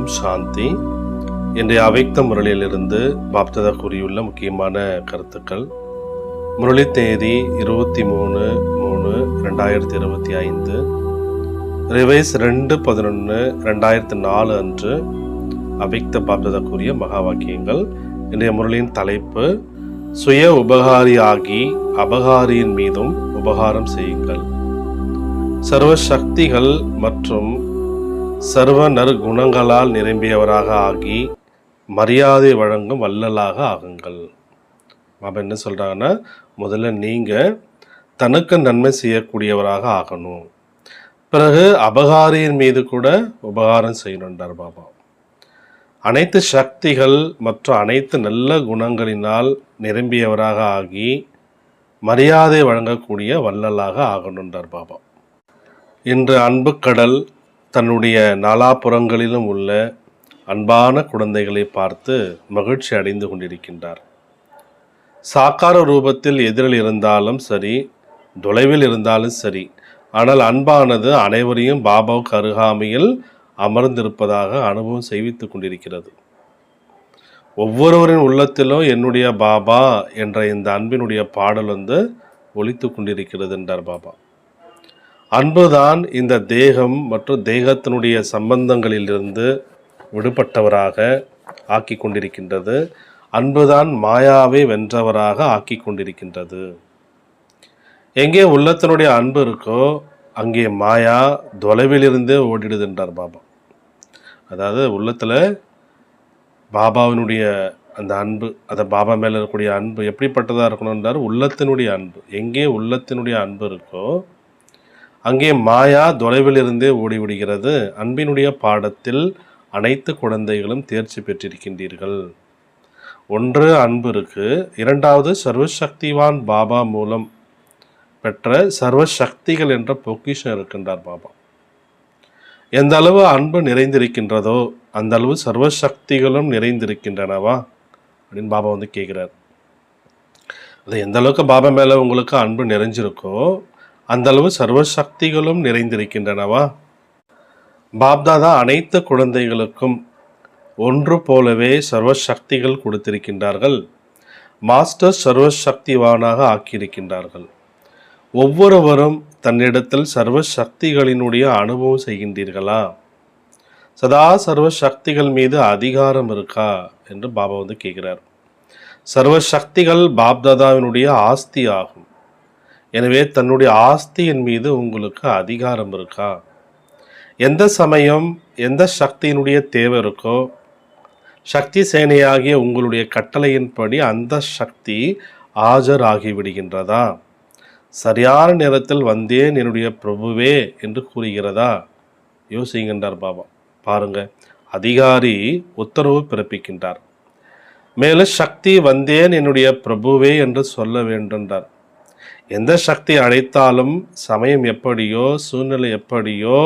ஓம் சாந்தி. இன்றைய அவைக்த முரளியிலிருந்து பாப்ததா கூறியுள்ள முக்கியமான கருத்துக்கள். முரளி தேதி இருபத்தி மூணு மூணு ரெண்டாயிரத்தி இருபத்தி ஐந்து. ரிவைஸ் ரெண்டு பதினொன்று ரெண்டாயிரத்தி நாலு அன்று அவைக்த பாப்ததா கூறிய மகா வாக்கியங்கள். இன்றைய முரளியின் தலைப்பு சுய உபகாரியாகி அபகாரியின் மீதும் உபகாரம் செய்யுங்கள். சர்வ சக்திகள் மற்றும் சர்வ நற்குணங்களால் நிரம்பியவராக ஆகி மரியாதை வழங்கும் வள்ளலாக ஆகுங்கள். அப்போ என்ன சொல்கிறாங்கன்னா முதல்ல நீங்கள் தனக்கு நன்மை செய்யக்கூடியவராக ஆகணும். பிறகு அபகாரியின் மீது கூட உபகாரம் செய்யணுன்றார் பாபா. அனைத்து சக்திகள் மற்றும் அனைத்து நல்ல குணங்களினால் நிரம்பியவராக ஆகி மரியாதை வழங்கக்கூடிய வள்ளலாக ஆகணுன்றார் பாபா. இன்று அன்பு கடல் தன்னுடைய நாலாபுறங்களிலும் உள்ள அன்பான குழந்தைகளை பார்த்து மகிழ்ச்சி அடைந்து கொண்டிருக்கின்றார். சாக்கார ரூபத்தில் எதிரில் இருந்தாலும் சரி தொலைவில் இருந்தாலும் சரி ஆனால் அன்பானது அனைவரையும் பாபாவுக்கு அருகாமையில் அமர்ந்திருப்பதாக அனுபவம் செய்வித்துக் கொண்டிருக்கிறது. ஒவ்வொருவரின் உள்ளத்திலும் என்னுடைய பாபா என்ற இந்த அன்பினுடைய பாடல் வந்து ஒழித்து கொண்டிருக்கிறது என்றார் பாபா. அன்புதான் இந்த தேகம் மற்றும் தேகத்தினுடைய சம்பந்தங்களிலிருந்து விடுபட்டவராக ஆக்கி கொண்டிருக்கின்றது. அன்புதான் மாயாவை வென்றவராக ஆக்கி கொண்டிருக்கின்றது. எங்கே உள்ளத்தினுடைய அன்பு இருக்கோ அங்கே மாயா தொலைவிலிருந்தே ஓடிடுது என்றார் பாபா. அதாவது உள்ளத்தில் பாபாவினுடைய அந்த அன்பு அந்த பாபா மேலே இருக்கக்கூடிய அன்பு எப்படிப்பட்டதாக இருக்கணுன்றார் உள்ளத்தினுடைய அன்பு. எங்கே உள்ளத்தினுடைய அன்பு இருக்கோ அங்கே மாயா தொலைவிலிருந்தே ஓடிவிடுகிறது. அன்பினுடைய பாடத்தில் அனைத்து குழந்தைகளும் தேர்ச்சி பெற்றிருக்கின்றீர்கள். ஒன்று அன்பு இருக்கு இரண்டாவது சர்வசக்திவான் பாபா மூலம் பெற்ற சர்வசக்திகள் என்ற பொக்கிஷம் இருக்கின்றார் பாபா. எந்த அளவு அன்பு நிறைந்திருக்கின்றதோ அந்த அளவு சர்வசக்திகளும் நிறைந்திருக்கின்றனவா? அப்படின்னு பாபா வந்து கேட்குறார். அது எந்த அளவுக்கு பாபா மேலே உங்களுக்கு அன்பு நிறைஞ்சிருக்கோ அந்தளவு சர்வ சர்வசக்திகளும் நிறைந்திருக்கின்றனவா? பாப்தாதா அனைத்து குழந்தைகளுக்கும் ஒன்று போலவே சர்வசக்திகள் கொடுத்திருக்கின்றார்கள். மாஸ்டர் சர்வசக்திவானாக ஆக்கியிருக்கின்றார்கள். ஒவ்வொருவரும் தன்னிடத்தில் சர்வசக்திகளினுடைய அனுபவம் செய்கின்றீர்களா? சதா சர்வசக்திகள் மீது அதிகாரம் இருக்கா? என்று பாபா வந்து கேட்கிறார். சர்வசக்திகள் பாப்தாதாவினுடைய ஆஸ்தி ஆகும் எனவே தன்னுடைய ஆஸ்தியின் மீது உங்களுக்கு அதிகாரம் இருக்கா? எந்த சமயம் எந்த சக்தியினுடைய தேவை இருக்கோ சக்தி சேனையாகிய உங்களுடைய கட்டளையின்படி அந்த சக்தி ஆஜராகி விடுகின்றதா சரியான நேரத்தில் வந்தேன் என்னுடைய பிரபுவே என்று கூறுகிறதா? யோசிக்கின்றார் பாபா. பாருங்க அதிகாரி உத்தரவு பிறப்பிக்கின்றார். மேலும் சக்தி வந்தேன் என்னுடைய பிரபுவே என்று சொல்ல வேண்டுன்றார் எந்த சக்தி அழைத்தாலும் சமயம் எப்படியோ சூழ்நிலை எப்படியோ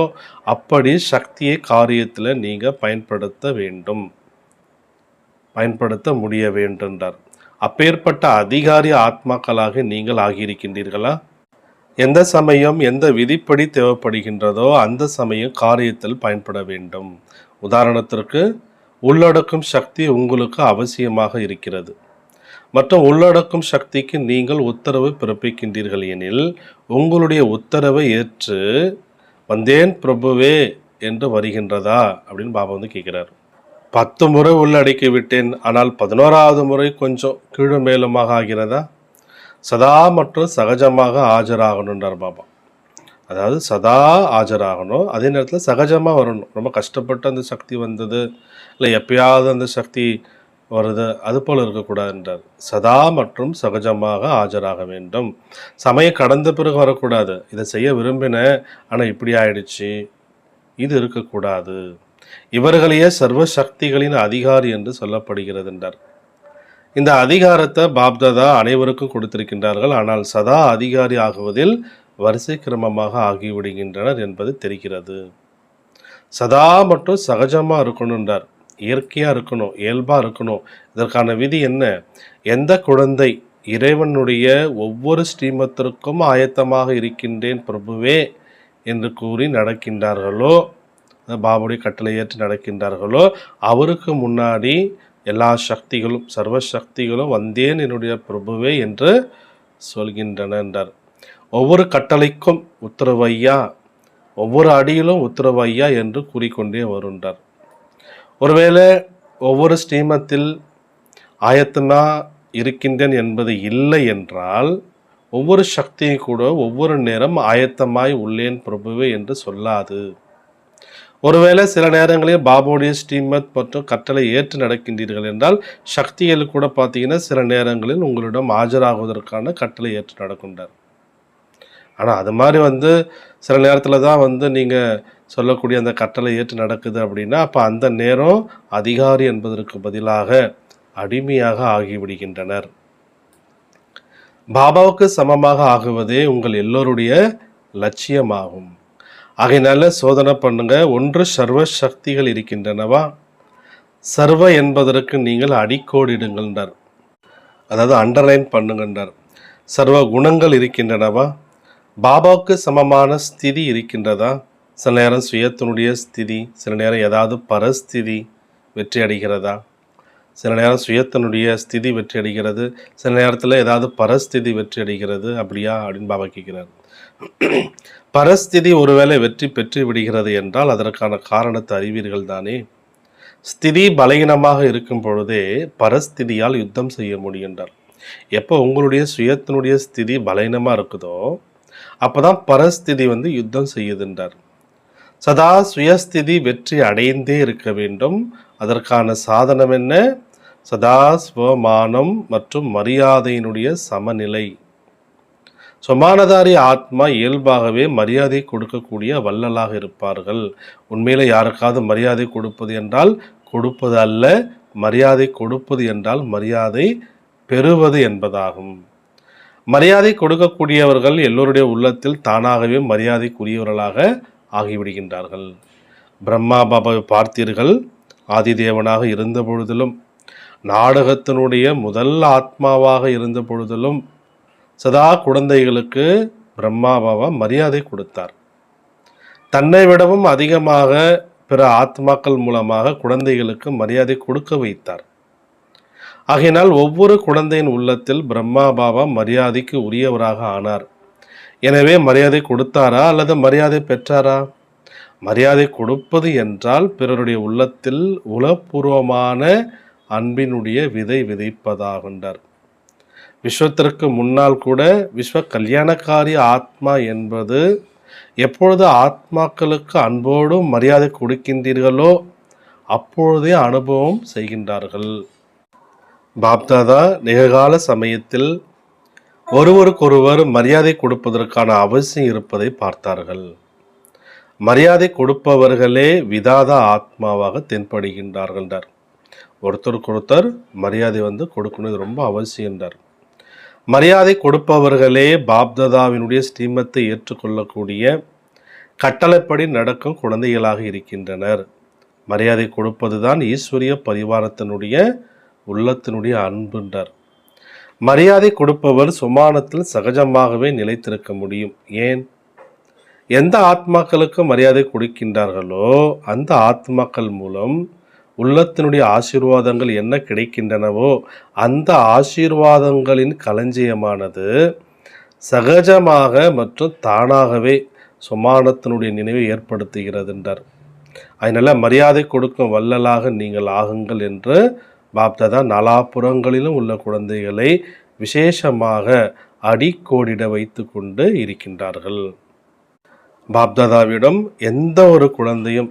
அப்படி சக்தியை காரியத்தில் நீங்கள் பயன்படுத்த வேண்டும். பயன்படுத்த முடிய வேண்டுன்றார். அப்பேற்பட்ட அதிகாரி ஆத்மாக்களாக நீங்கள் ஆகியிருக்கின்றீர்களா? எந்த சமயம் எந்த விதிப்படி தேவைப்படுகின்றதோ அந்த சமயம் காரியத்தில் பயன்பட வேண்டும். உதாரணத்திற்கு உள்ளடக்கும் சக்தி உங்களுக்கு அவசியமாக இருக்கிறது. மற்றும் உள்ளடக்கும் சக்திக்கு நீங்கள் உத்தரவு பிறப்பிக்கின்றீர்கள் எனில் உங்களுடைய உத்தரவை ஏற்று வந்தேன் பிரபுவே என்று வருகின்றதா? அப்படின்னு பாபா வந்து கேட்கிறார். பத்து முறை உள்ளடக்கி விட்டேன் ஆனால் பதினோராவது முறை கொஞ்சம் கீழும் மேலுமாக ஆகிறதா? சதா மற்றும் சகஜமாக ஆஜராகணுன்றார் பாபா. அதாவது சதா ஆஜராகணும் அதே நேரத்தில் சகஜமாக வரணும். ரொம்ப கஷ்டப்பட்டு அந்த சக்தி வந்தது இல்லை எப்பயாவது அந்த சக்தி வருது அது போல் இருக்கக்கூடாதுன்றார். சதா மற்றும் சகஜமாக ஆஜராக வேண்டும். சமயம் கடந்த பிறகு வரக்கூடாது. இதை செய்ய விரும்பினேன் ஆனால் இப்படி ஆயிடுச்சு. இது இருக்கக்கூடாது. இவர்களையே சர்வ சக்திகளின் அதிகாரி என்று சொல்லப்படுகிறது என்றார் இந்த அதிகாரத்தை பாப்தாதா அனைவருக்கும் கொடுத்திருக்கின்றார்கள். ஆனால் சதா அதிகாரி ஆகுவதில் வரிசை கிரமமாக ஆகிவிடுகின்றனர் என்பது தெரிகிறது. சதா மற்றும் சகஜமாக இருக்கணுன்றார் இயற்கையாக இருக்கணும் இயல்பாக இருக்கணும். இதற்கான விதி என்ன? எந்த குழந்தை இறைவனுடைய ஒவ்வொரு ஸ்ரீமத்திற்கும் ஆயத்தமாக இருக்கின்றேன் பிரபுவே என்று கூறி நடக்கின்றார்களோ பாபுடைய கட்டளை ஏற்று நடக்கின்றார்களோ அவருக்கு முன்னாடி எல்லா சக்திகளும் சர்வ சக்திகளும் வந்தேன் என்னுடைய பிரபுவே என்று சொல்கின்றன என்றார். ஒவ்வொரு கட்டளைக்கும் உத்தரவையா? ஒவ்வொரு அடியிலும் உத்தரவையா? என்று கூறிக்கொண்டே வருகின்றார். ஒருவேளை ஒவ்வொரு ஸ்ரீமத்தில் ஆயத்தனா இருக்கின்றேன் என்பது இல்லை என்றால் ஒவ்வொரு சக்தியும் கூட ஒவ்வொரு நேரம் ஆயத்தமாய் உள்ளேன் பிரபுவே என்று சொல்லாது. ஒருவேளை சில நேரங்களில் பாபுடைய ஸ்ரீமத் மற்றும் கட்டளை ஏற்று நடக்கின்றீர்கள் என்றால் சக்திகள் கூட பார்த்தீங்கன்னா சில நேரங்களில் உங்களிடம் ஆஜராகுவதற்கான கட்டளை ஏற்று நடக்கின்றார் ஆனால் அது மாதிரி வந்து சில நேரத்தில் தான் வந்து நீங்கள் சொல்லக்கூடிய அந்த கட்டளை ஏற்று நடக்குது அப்படின்னா அப்போ அந்த நேரம் அதிகாரி என்பதற்கு பதிலாக அடிமையாக ஆகிவிடுகின்றனர். பாபாவுக்கு சமமாக ஆகுவதே உங்கள் எல்லோருடைய லட்சியமாகும். ஆகையினால சோதனை பண்ணுங்க ஒன்று சர்வ சக்திகள் இருக்கின்றனவா? சர்வ என்பதற்கு நீங்கள் அடிக்கோடிடுங்கன்றார் அதாவது அண்டர்லைன் பண்ணுங்கன்றார் சர்வ குணங்கள் இருக்கின்றனவா? பாபாவுக்கு சமமான ஸ்திதி இருக்கின்றதா? சில நேரம் சுயத்தினுடைய ஸ்திதி சில நேரம் ஏதாவது பரஸ்திதி வெற்றி அடைகிறதா சில நேரம் சுயத்தினுடைய ஸ்திதி வெற்றி அடைகிறது சில நேரத்தில் ஏதாவது பரஸ்திதி வெற்றி அடைகிறது அப்படியா அப்படின்னு பாபா கேட்கிறார். பரஸ்திதி ஒருவேளை வெற்றி பெற்று விடுகிறது என்றால் அதற்கான காரணத்தை அறிவீர்கள் தானே? ஸ்திதி பலகீனமாக இருக்கும் பொழுதே பரஸ்திதியால் யுத்தம் செய்ய முடிகின்றார் எப்போ உங்களுடைய சுயத்தினுடைய ஸ்திதி பலகீனமாக இருக்குதோ அப்பதான் பரஸ்திதி வந்து யுத்தம் செய்யுதுன்றார். சதா சுயஸ்திதி வெற்றி அடைந்தே இருக்க வேண்டும். அதற்கான சாதனம் என்ன? சதா ஸ்வமானம் மற்றும் மரியாதையினுடைய சமநிலை. சொமானதாரி ஆத்மா இயல்பாகவே மரியாதை கொடுக்கக்கூடிய வள்ளலாக இருப்பார்கள். உண்மையில் யாருக்காவது மரியாதை கொடுப்பது என்றால் கொடுப்பது அல்ல மரியாதை கொடுப்பது என்றால் மரியாதை பெறுவது என்பதாகும். மரியாதை கொடுக்கக்கூடியவர்கள் எல்லோருடைய உள்ளத்தில் தானாகவே மரியாதைக்குரியவர்களாக ஆகிவிடுகின்றார்கள். பிரம்மா பாபாவை பார்த்தீர்கள் ஆதிதேவனாக இருந்த பொழுதிலும் நாடகத்தினுடைய முதல் ஆத்மாவாக இருந்த பொழுதிலும் சதா குழந்தைகளுக்கு பிரம்மா பாபா மரியாதை கொடுத்தார். தன்னை விடவும் அதிகமாக பிற ஆத்மாக்கள் மூலமாக குழந்தைகளுக்கு மரியாதை கொடுக்க வைத்தார். ஆகையினால் ஒவ்வொரு குழந்தையின் உள்ளத்தில் பிரம்மா பாபா மரியாதைக்கு உரியவராக ஆனார். எனவே மரியாதை கொடுத்தாரா அல்லது மரியாதை பெற்றாரா? மரியாதை கொடுப்பது என்றால் பிறருடைய உள்ளத்தில் உளப்பூர்வமான அன்பினுடைய விதை விதைப்பதாகின்றார். விஸ்வத்திற்கு முன்னால் கூட விஸ்வ கல்யாணக்காரி ஆத்மா என்பது எப்பொழுது ஆத்மாக்களுக்கு அன்போடும் மரியாதை கொடுக்கின்றீர்களோ அப்பொழுதே அனுபவம் செய்கின்றார்கள். பாப்தாதா நிகழ்கால சமயத்தில் ஒருவருக்கொருவர் மரியாதை கொடுப்பதற்கான அவசியம் இருப்பதை பார்த்தார்கள். மரியாதை கொடுப்பவர்களே விதாத ஆத்மாவாக தென்படுகின்றார்கள் ஒருத்தருக்கு ஒருத்தர் மரியாதை வந்து கொடுக்கணும் ரொம்ப அவசியம் என்றார். மரியாதை கொடுப்பவர்களே பாப்ததாவினுடைய ஸ்ரீமத்தை ஏற்றுக்கொள்ளக்கூடிய கட்டளைப்படி நடக்கும் குழந்தைகளாக இருக்கின்றனர். மரியாதை கொடுப்பதுதான் ஈஸ்வரிய பரிவாரத்தினுடைய உள்ளத்தினுடைய அன்புன்றார். மரியாதை கொடுப்பவர் சுமானத்தில் சகஜமாகவே நிலைத்திருக்க முடியும். ஏன்? எந்த ஆத்மாக்களுக்கு மரியாதை கொடுக்கின்றார்களோ அந்த ஆத்மாக்கள் மூலம் உள்ளத்தினுடைய ஆசீர்வாதங்கள் என்ன கிடைக்கின்றனவோ அந்த ஆசீர்வாதங்களின் களஞ்சியமானது சகஜமாக மற்றும் தானாகவே சுமானத்தினுடைய நினைவை ஏற்படுத்துகிறது என்றார் அதனால மரியாதை கொடுக்கும் வள்ளலாக நீங்கள் ஆகுங்கள் என்று பாப்தாதா நாலாபுறங்களிலும் உள்ள குழந்தைகளை விசேஷமாக அடிக்கோடிட வைத்து கொண்டு இருக்கின்றார்கள். பாப்தாதாவிடம் எந்த ஒரு குழந்தையும்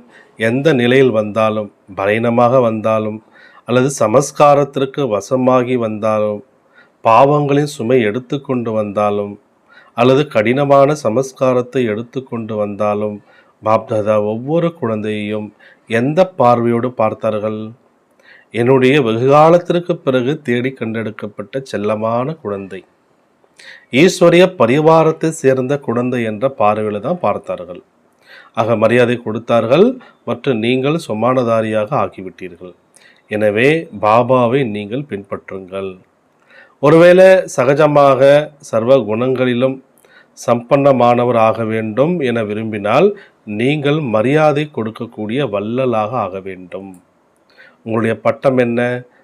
எந்த நிலையில் வந்தாலும் பலீனமாக வந்தாலும் அல்லது சமஸ்காரத்திற்கு வசமாகி வந்தாலும் பாவங்களின் சுமை எடுத்துக்கொண்டு வந்தாலும் அல்லது கடினமான சமஸ்காரத்தை எடுத்துக்கொண்டு வந்தாலும் பாப்தாதா ஒவ்வொரு குழந்தையையும் எந்த பார்வையோடு பார்த்தார்கள்? என்னுடைய வெகுகாலத்திற்கு பிறகு தேடி கண்டெடுக்கப்பட்ட செல்லமான குழந்தை. ஈஸ்வரிய பரிவாரத்தை சேர்ந்த குழந்தை என்ற பார்வையில் தான் பார்த்தார்கள். ஆக மரியாதை கொடுத்தார்கள். மற்றும் நீங்கள் சுமானதாரியாக ஆகிவிட்டீர்கள். எனவே பாபாவை நீங்கள் பின்பற்றுங்கள். ஒருவேளை சகஜமாக சர்வ குணங்களிலும் சம்பன்னமானவர் ஆக வேண்டும் என விரும்பினால் நீங்கள் மரியாதை கொடுக்கக்கூடிய வள்ளலாக ஆக வேண்டும். உங்களுடைய பட்டம் என்ன?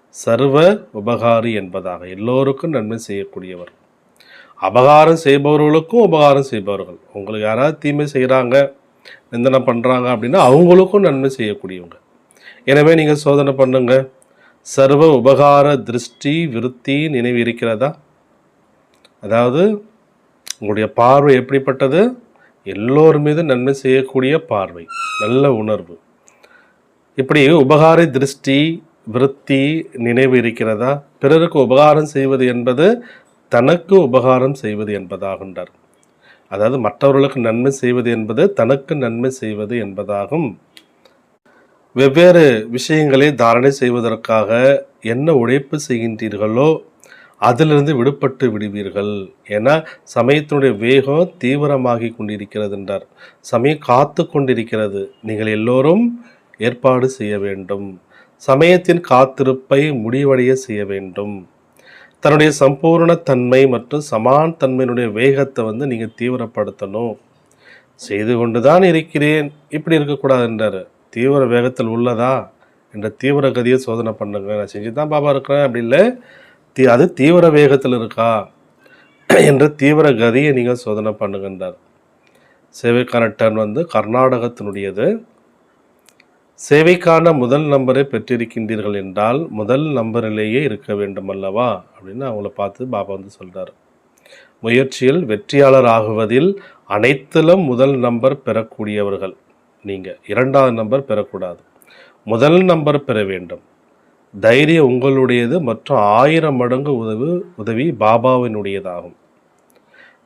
சர்வ உபகாரி என்பதாக. எல்லோருக்கும் நன்மை செய்யக்கூடியவர். அபகாரம் செய்பவர்களுக்கும் உபகாரம் செய்பவர்கள். உங்களுக்கு யாராவது தீமை செய்கிறாங்க நிந்தனை பண்ணுறாங்க அப்படின்னா அவங்களுக்கும் நன்மை செய்யக்கூடியவங்க. எனவே நீங்கள் சோதனை பண்ணுங்க. சர்வ உபகார திருஷ்டி விருத்தி நினைவு இருக்கிறதா? அதாவது உங்களுடைய பார்வை எப்படிப்பட்டது? எல்லோர் மீது நன்மை செய்யக்கூடிய பார்வை. நல்ல உணர்வு. இப்படி உபகார திருஷ்டி விருத்தி நினைவு இருக்கிறதா? பிறருக்கு உபகாரம் செய்வது என்பது தனக்கு உபகாரம் செய்வது என்பதாகின்றார் அதாவது மற்றவர்களுக்கு நன்மை செய்வது என்பது தனக்கு நன்மை செய்வது என்பதாகும். வெவ்வேறு விஷயங்களை தாரணை செய்வதற்காக என்ன உழைப்பு செய்கின்றீர்களோ அதிலிருந்து விடுபட்டு விடுவீர்கள். ஏன்னா சமயத்தினுடைய வேகம் தீவிரமாகி கொண்டிருக்கிறது என்றார் சமயம் காத்து கொண்டிருக்கிறது. நீங்கள் எல்லோரும் ஏற்பாடு செய்ய வேண்டும். சமயத்தின் காத்திருப்பை முடிவடைய செய்ய வேண்டும். தன்னுடைய சம்பூர்ண தன்மை மற்றும் சமான் தன்மையினுடைய வேகத்தை வந்து நீங்கள் தீவிரப்படுத்தணும். செய்து கொண்டு தான் இருக்கிறேன். இப்படி இருக்கக்கூடாது என்றார். தீவிர வேகத்தில் உள்ளதா? என்ற தீவிர கதியை சோதனை பண்ணுங்க. நான் செஞ்சு தான் பாபா இருக்கிறேன் அப்படி இல்லை. தீ அது தீவிர வேகத்தில் இருக்கா? என்ற தீவிர கதியை நீங்கள் சோதனை பண்ணுங்கன்றார் சேவைக்கான டர்ன் வந்து கர்நாடகத்தினுடையது. சேவைக்கான முதல் நம்பரை பெற்றிருக்கின்றீர்கள் என்றால் முதல் நம்பரிலேயே இருக்க வேண்டும் அல்லவா அப்படின்னு அவங்கள பார்த்து பாபா வந்து சொல்கிறார் முயற்சியில் வெற்றியாளர் ஆகுவதில் அனைத்திலும் முதல் நம்பர் பெறக்கூடியவர்கள் நீங்கள் இரண்டாவது நம்பர் பெறக்கூடாது. முதல் நம்பர் பெற வேண்டும். தைரியம் உங்களுடையது மற்றும் ஆயிரம் மடங்கு உதவு உதவி பாபாவினுடையதாகும்.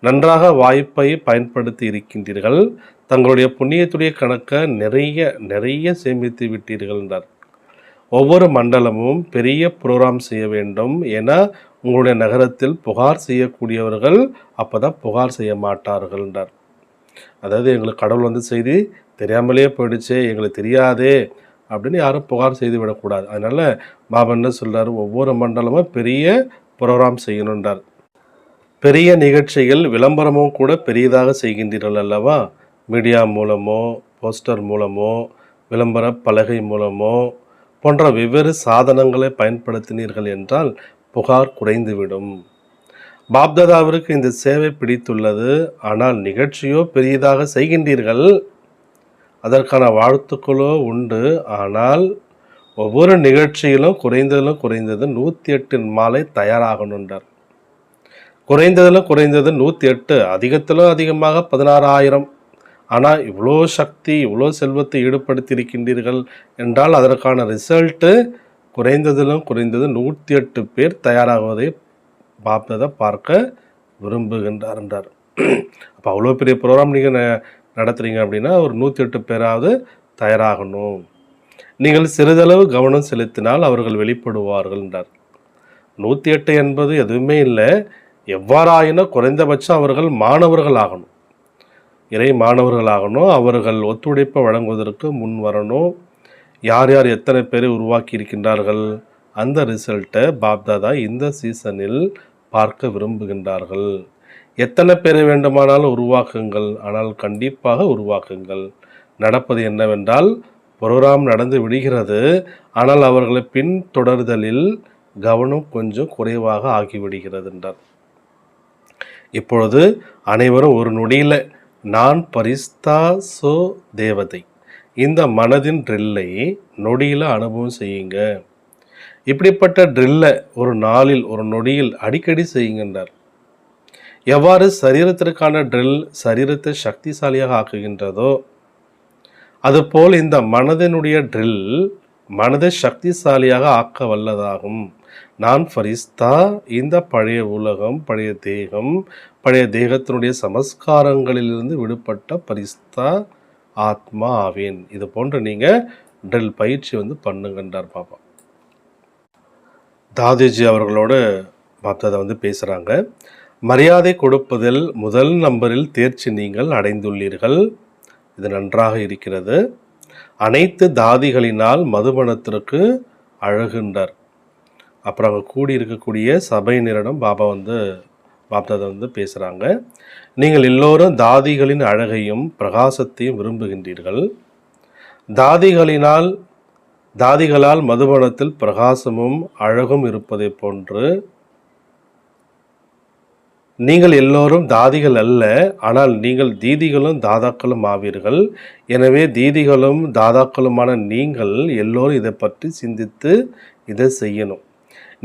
நன்றாக வாய்ப்பை பயன்படுத்தி இருக்கின்றீர்கள். தங்களுடைய புண்ணியத்துடைய கணக்கை நிறைய நிறைய சேமித்து விட்டீர்கள் என்றார். ஒவ்வொரு மண்டலமும் பெரிய ப்ரோக்ராம் செய்ய வேண்டும் ஏன்னா உங்களுடைய நகரத்தில் புகார் செய்யக்கூடியவர்கள் அப்போ தான் புகார் செய்ய மாட்டார்கள் என்றார். அதாவது எங்களுக்கு கடவுள் வந்து செய்தி தெரியாமலே போயிடுச்சு எங்களுக்கு தெரியாதே அப்படின்னு யாரும் புகார் செய்து விடக்கூடாது. அதனால் பாபா என்ன சொல்கிறார் ஒவ்வொரு மண்டலமும் பெரிய ப்ரோக்ராம் செய்யணுன்றார் பெரிய நிகழ்ச்சிகள் விளம்பரமும் கூட பெரியதாக செய்கின்றீர்கள் அல்லவா? மீடியா மூலமோ போஸ்டர் மூலமோ விளம்பர பலகை மூலமோ போன்ற வெவ்வேறு சாதனங்களை பயன்படுத்தினீர்கள் என்றால் புகார் குறைந்துவிடும். பாப்தாதாவிற்கு இந்த சேவை பிடித்துள்ளது. ஆனால் நிகழ்ச்சியோ பெரியதாக செய்கின்றீர்கள். அதற்கான வாழ்த்துக்களோ உண்டு. ஆனால் ஒவ்வொரு நிகழ்ச்சியிலும் குறைந்ததிலும் குறைந்தது நூற்றி எட்டின் மாலை தயாராகணுன்றார். குறைந்ததிலும் குறைந்தது நூற்றி எட்டு அதிகத்திலும் அதிகமாக பதினாறாயிரம். ஆனால் இவ்வளோ சக்தி இவ்வளோ செல்வத்தை ஈடுபடுத்தி இருக்கின்றீர்கள் என்றால் அதற்கான ரிசல்ட்டு குறைந்ததிலும் குறைந்தது நூற்றி எட்டு பேர் தயாராகுவதை பார்ப்பதை பார்க்க விரும்புகின்றார் என்றார். அப்போ அவ்வளோ பெரிய ப்ரோக்ராம் நீங்கள் நடத்துகிறீங்க அப்படின்னா ஒரு நூற்றி எட்டு பேராவது தயாராகணும். நீங்கள் சிறிதளவு கவனம் செலுத்தினால் அவர்கள் வெளிப்படுவார்கள் என்றார். நூற்றி எட்டு என்பது எதுவுமே இல்லை. எவ்வாறாயினும் குறைந்தபட்சம் அவர்கள் மாணவர்கள் ஆகணும். இறை மாணவர்களாகணும் அவர்கள் ஒத்துழைப்பை வழங்குவதற்கு முன் வரணும். யார் யார் எத்தனை பேரை உருவாக்கி இருக்கின்றார்கள் அந்த ரிசல்ட்டை பாப்தாதா இந்த சீசனில் பார்க்க விரும்புகின்றார்கள். எத்தனை பேரை வேண்டுமானாலும் உருவாக்குங்கள் ஆனால் கண்டிப்பாக உருவாக்குங்கள். நடப்பது என்னவென்றால் ப்ரோக்ராம் நடந்து விடுகிறது ஆனால் அவர்களை பின்தொடர்தலில் கவனம் கொஞ்சம் குறைவாக ஆகிவிடுகிறது என்றார். இப்பொழுது அனைவரும் ஒரு நொடியில் நான் பரிஸ்தா சோ தேவதை. இந்த மனதின் ட்ரில்லை நொடியில் அனுபவம் செய்யுங்க. இப்படிப்பட்ட ட்ரில்லை ஒரு நாளில் ஒரு நொடியில் அடிக்கடி செய்யுங்கன்றார். எவ்வாறு சரீரத்திற்கான ட்ரில் சரீரத்தை சக்திசாலியாக ஆக்குகின்றதோ அதுபோல் இந்த மனதினுடைய ட்ரில் மனதை சக்திசாலியாக ஆக்க வல்லதாகும். நான் ஃபரிஸ்தா இந்த பழைய உலகம் பழைய தேகம் பழைய தேகத்தினுடைய சமஸ்காரங்களிலிருந்து விடுபட்ட பரிஸ்தா ஆத்மா ஆவேன். இது போன்று நீங்கள் ட்ரில் பயிற்சி வந்து பண்ணுங்கன்றார் பாப்பா. தாதிஜி அவர்களோடு மற்றதை வந்து பேசுகிறாங்க மரியாதை கொடுப்பதில் முதல் நம்பரில் தேர்ச்சி நீங்கள் அடைந்துள்ளீர்கள். இது நன்றாக இருக்கிறது. அனைத்து தாதிகளினால் மதுபணத்திற்கு அழகுன்றார். அப்புறம் அங்கே கூடி இருக்கக்கூடிய சபையினரிடம் பாபா வந்து பாப்தாதா வந்து பேசுகிறாங்க நீங்கள் எல்லோரும் தாதிகளின் அழகையும் பிரகாசத்தையும் விரும்புகின்றீர்கள். தாதிகளினால் தாதிகளால் மதுபானத்தில் பிரகாசமும் அழகும் இருப்பதைப் போன்று நீங்கள் எல்லோரும் தாதிகள் அல்ல ஆனால் நீங்கள் தீதிகளும் தாதாக்களும் ஆவீர்கள். எனவே தீதிகளும் தாதாக்களுமான நீங்கள் எல்லோரும் இதை பற்றி சிந்தித்து இதை செய்யணும்.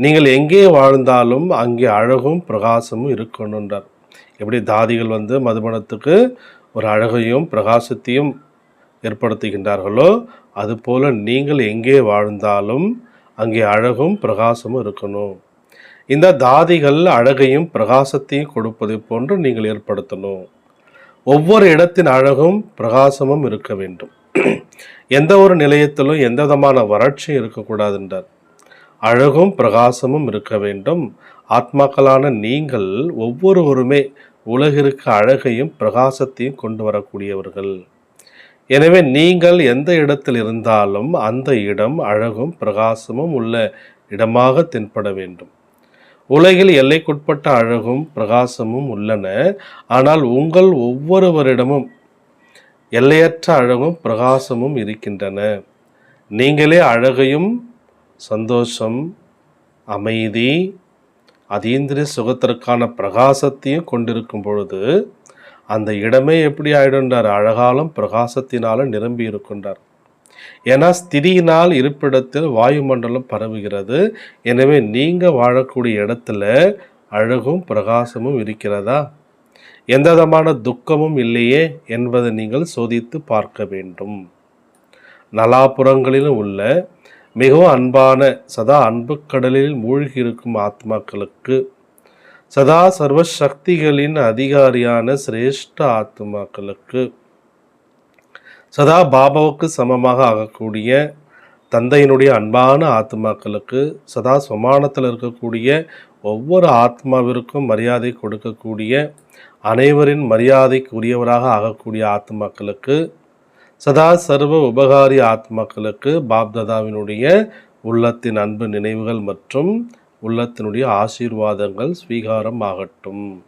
நீங்கள் எங்கே வாழ்ந்தாலும் அங்கே அழகும் பிரகாசமும் இருக்கணுன்றார் எப்படி தாதிகள் வந்து மதுபணத்துக்கு ஒரு அழகையும் பிரகாசத்தையும் ஏற்படுத்துகின்றார்களோ அதுபோல் நீங்கள் எங்கே வாழ்ந்தாலும் அங்கே அழகும் பிரகாசமும் இருக்கணும். இந்த தாதிகள் அழகையும் பிரகாசத்தையும் கொடுப்பதை போன்று நீங்கள் ஏற்படுத்தணும். ஒவ்வொரு இடத்தின் அழகும் பிரகாசமும் இருக்க வேண்டும். எந்த ஒரு நிலையத்திலும் எந்த விதமான வறட்சியும் இருக்கக்கூடாது என்றார். அழகும் பிரகாசமும் இருக்க வேண்டும். ஆத்மாக்களான நீங்கள் ஒவ்வொருவருமே உலகிற்கு அழகையும் பிரகாசத்தையும் கொண்டு வரக்கூடியவர்கள். எனவே நீங்கள் எந்த இடத்தில் இருந்தாலும் அந்த இடம் அழகும் பிரகாசமும் உள்ள இடமாக தென்பட வேண்டும். உலகில் எல்லைக்குட்பட்ட அழகும் பிரகாசமும் உள்ளன. ஆனால் உங்கள் ஒவ்வொருவரிடமும் எல்லையற்ற அழகும் பிரகாசமும் இருக்கின்றன. நீங்களே அழகையும் சந்தோஷம் அமைதி அதீந்திரிய சுகத்திற்கான பிரகாசத்தையும் கொண்டிருக்கும் பொழுது அந்த இடமே எப்படி ஆயிடுன்றார் அழகாலும் பிரகாசத்தினாலும் நிரம்பி இருக்கின்றார். ஏன்னா ஸ்திதியினால் இருப்பிடத்தில் வாயுமண்டலம் பரவுகிறது. எனவே நீங்கள் வாழக்கூடிய இடத்துல அழகும் பிரகாசமும் இருக்கிறதா? எந்த விதமான துக்கமும் இல்லையே என்பதை நீங்கள் சோதித்து பார்க்க வேண்டும். நலாபுறங்களிலும் உள்ள மிகவும் அன்பான சதா அன்பு கடலில் மூழ்கி இருக்கும் ஆத்மாக்களுக்கு சதா சர்வ சக்திகளின் அதிகாரியான சிரேஷ்ட ஆத்மாக்களுக்கு சதா பாபாவுக்கு சமமாக ஆகக்கூடிய தந்தையினுடைய அன்பான ஆத்மாக்களுக்கு சதா சமானத்தில் இருக்கக்கூடிய ஒவ்வொரு ஆத்மாவிற்கும் மரியாதை கொடுக்கக்கூடிய அனைவரின் மரியாதைக்குரியவராக ஆகக்கூடிய ஆத்மாக்களுக்கு சதா சர்வ உபகாரி ஆத்மாக்களுக்கு பாப்ததாவினுடைய உள்ளத்தின் அன்பு நினைவுகள் மற்றும் உள்ளத்தினுடைய ஆசீர்வாதங்கள் ஸ்வீகாரம் ஆகட்டும்.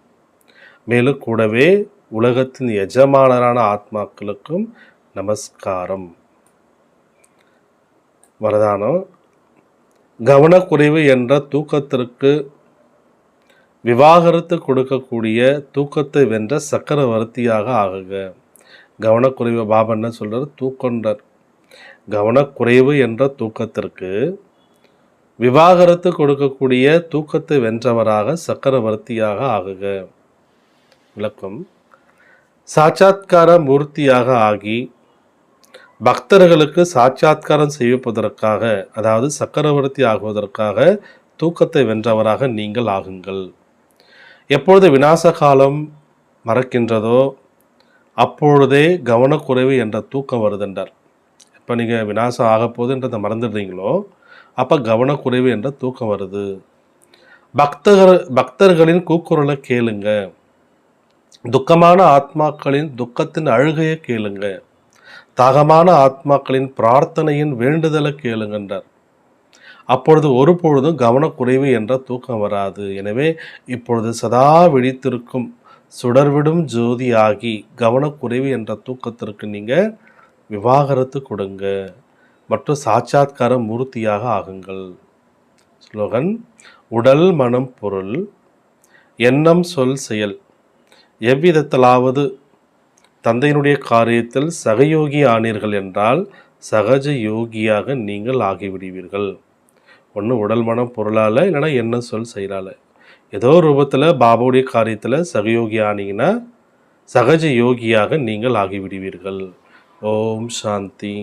மேலும் கூடவே உலகத்தின் எஜமானரான ஆத்மாக்களுக்கும் நமஸ்காரம். வரதானம். கவனக்குறைவு என்ற தூக்கத்திற்கு விவாகரத்து கொடுக்கக்கூடிய தூக்கத்தை வென்ற சக்கரவர்த்தியாக ஆகுக. கவனக்குறைவு பாபா என்ன சொல்றார்? கவனக்குறைவு என்ற தூக்கத்திற்கு விவாகரத்து கொடுக்கக்கூடிய தூக்கத்தை வென்றவராக சக்கரவர்த்தியாக ஆகுக. விளக்கம். சாட்சாத்கார மூர்த்தியாக ஆகி பக்தர்களுக்கு சாட்சாத்காரம் செய்வதற்காக அதாவது சக்கரவர்த்தி ஆகுவதற்காக தூக்கத்தை வென்றவராக நீங்கள் ஆகுங்கள். எப்பொழுது விநாச காலம் மறக்கின்றதோ அப்பொழுதே கவனக்குறைவு என்ற தூக்கம் வருதுன்றார். இப்போ நீங்கள் விநாசம் ஆக போகுதுன்றதை மறந்துடுறீங்களோ அப்போ கவனக்குறைவு என்ற தூக்கம் வருது. பக்தர்கள் பக்தர்களின் கூக்குரலை கேளுங்க. துக்கமான ஆத்மாக்களின் துக்கத்தின் அழுகையை கேளுங்க. தாகமான ஆத்மாக்களின் பிரார்த்தனையின் வேண்டுதலை கேளுங்கன்றார். அப்பொழுது ஒரு பொழுதும் கவனக்குறைவு என்ற தூக்கம் வராது. எனவே இப்பொழுது சதா விழித்திருக்கும். சுடர்விடும் ஜோதி ஆகி கவனக்குறைவு என்ற தூக்கத்திற்கு நீங்கள் விவாகரத்து கொடுங்க. மற்றும் சாட்சாத்கார மூர்த்தியாக ஆகுங்கள். ஸ்லோகன் உடல் மனம் பொருள் எண்ணம் சொல் செயல். எவ்விதத்திலாவது தந்தையினுடைய காரியத்தில் சகயோகி ஆனீர்கள் என்றால் சகஜ யோகியாக நீங்கள் ஆகிவிடுவீர்கள். ஒன்று உடல் மனம் பொருளால் இல்லைன்னா எண்ணம் சொல் செயலால். ஏதோ ரூபத்தில் பாபாவுடைய காரியத்தில் சகயோகி ஆனீங்கன்னா சகஜ யோகியாக நீங்கள் ஆகிவிடுவீர்கள். ஓம் சாந்தி.